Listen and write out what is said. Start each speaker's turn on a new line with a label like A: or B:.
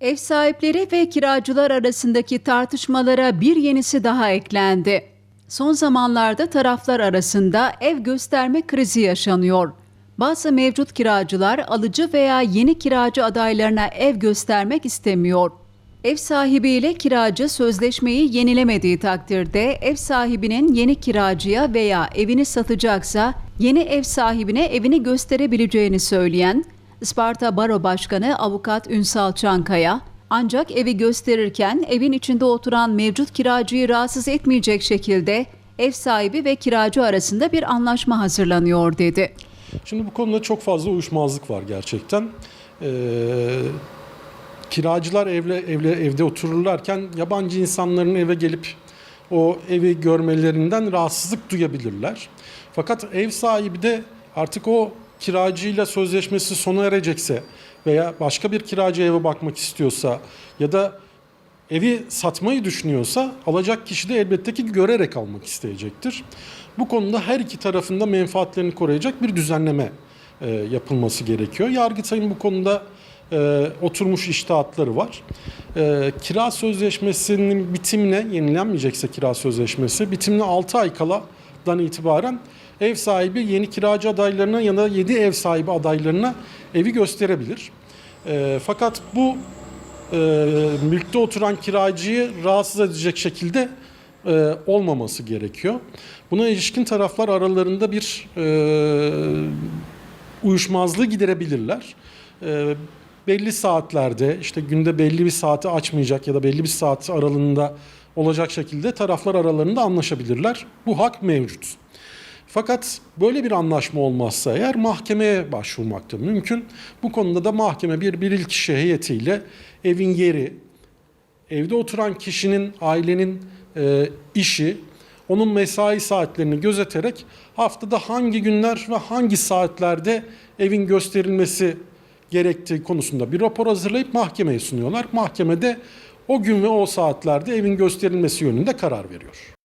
A: Ev sahipleri ve kiracılar arasındaki tartışmalara bir yenisi daha eklendi. Son zamanlarda taraflar arasında ev gösterme krizi yaşanıyor. Bazı mevcut kiracılar alıcı veya yeni kiracı adaylarına ev göstermek istemiyor. Ev sahibiyle kiracı sözleşmeyi yenilemediği takdirde ev sahibinin yeni kiracıya veya evini satacaksa yeni ev sahibine evini gösterebileceğini söyleyen Isparta Baro Başkanı Avukat Ünsal Çankaya, ancak evi gösterirken evin içinde oturan mevcut kiracıyı rahatsız etmeyecek şekilde ev sahibi ve kiracı arasında bir anlaşma hazırlanıyor dedi.
B: Şimdi bu konuda çok fazla uyuşmazlık var gerçekten. Ee, kiracılar evle, evle evde otururlarken yabancı insanların eve gelip o evi görmelerinden rahatsızlık duyabilirler. Fakat ev sahibi de artık o kiracıyla sözleşmesi sona erecekse veya başka bir kiracı eve bakmak istiyorsa ya da evi satmayı düşünüyorsa alacak kişi de elbette ki görerek almak isteyecektir. Bu konuda her iki tarafında menfaatlerini koruyacak bir düzenleme e, yapılması gerekiyor. Yargıtay'ın bu konuda e, oturmuş iştahatları var. E, kira sözleşmesinin bitimine yenilenmeyecekse kira sözleşmesi bitimine 6 ay kaladan itibaren ev sahibi yeni kiracı adaylarına ya da 7 ev sahibi adaylarına evi gösterebilir. E, fakat bu e, mülkte oturan kiracıyı rahatsız edecek şekilde e, olmaması gerekiyor. Buna ilişkin taraflar aralarında bir e, uyuşmazlığı giderebilirler. E, belli saatlerde işte günde belli bir saati açmayacak ya da belli bir saat aralığında olacak şekilde taraflar aralarında anlaşabilirler. Bu hak mevcut. Fakat böyle bir anlaşma olmazsa eğer mahkemeye başvurmak da mümkün. Bu konuda da mahkeme bir bilirkişi heyetiyle evin yeri, evde oturan kişinin, ailenin e, işi, onun mesai saatlerini gözeterek haftada hangi günler ve hangi saatlerde evin gösterilmesi gerektiği konusunda bir rapor hazırlayıp mahkemeye sunuyorlar. Mahkemede o gün ve o saatlerde evin gösterilmesi yönünde karar veriyor.